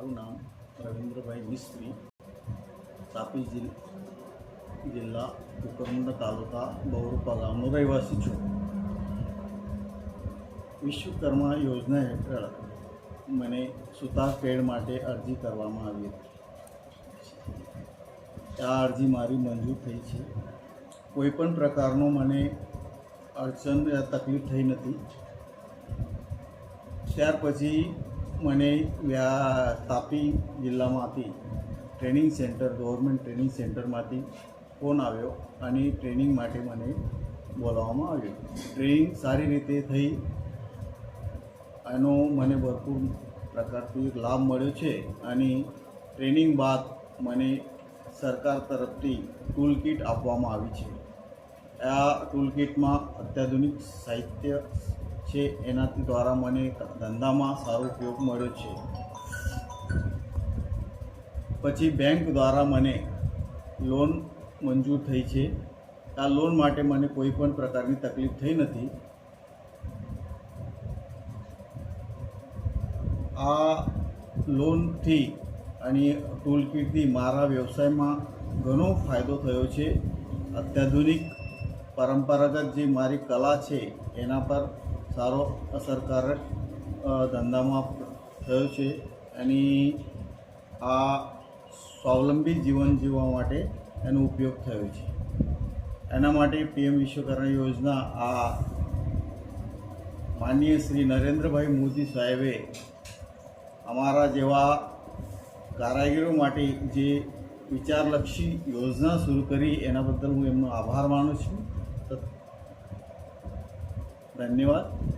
મારું નામ રવિન્દ્રભાઈ મિસ્ત્રી, તાપી જિલ્, જિલ્લા કુકરમુંડા તાલુકા બહુરૂપા ગામનો રહેવાસી છું. વિશ્વકર્મા યોજના હેઠળ મને સુતાર પેડ માટે અરજી કરવામાં આવી હતી. આ અરજી મારી મંજૂર થઈ છે. કોઈ પણ પ્રકારનો મને અડચણ તકલીફ થઈ નથી. ત્યાર પછી મને વ્યા તાપી જિલ્લામાંથી ટ્રેનિંગ સેન્ટર, ગવર્મેન્ટ ટ્રેનિંગ સેન્ટરમાંથી ફોન આવ્યો અને ટ્રેનિંગ માટે મને બોલાવવામાં આવ્યું. ટ્રેનિંગ સારી રીતે થઈ. એનો મને ભરપૂર પ્રકારથી લાભ મળ્યો છે અને ટ્રેનિંગ બાદ મને સરકાર તરફથી ટૂલ કિટ આપવામાં આવી છે. આ ટૂલ કિટમાં અત્યાધુનિક સાહિત્ય છે એનાથી દ્વારા મને ધંધામાં સારો ઉપયોગ મળ્યો છે. પછી બેંક દ્વારા મને લોન મંજૂર થઈ છે. આ લોન માટે મને કોઈ પણ પ્રકારની તકલીફ થઈ નથી. આ લોનથી અને ટૂલ કિટથી મારા વ્યવસાયમાં ઘણો ફાયદો થયો છે. અત્યાધુનિક પરંપરાગત જે મારી કલા છે, એના પર સારો અસરકારક ધંધામાં થયો છે. અને આ સ્વાવલંબી જીવન જીવવા માટે એનો ઉપયોગ થયો છે. એના માટે પીએમ વિશ્વકર્મા યોજના આ માનનીય શ્રી નરેન્દ્રભાઈ મોદી સાહેબે અમારા જેવા કારાગીરો માટે જે વિચારલક્ષી યોજના શરૂ કરી, એના બદલ હું એમનો આભાર માનું છું. ધન્યવાદ.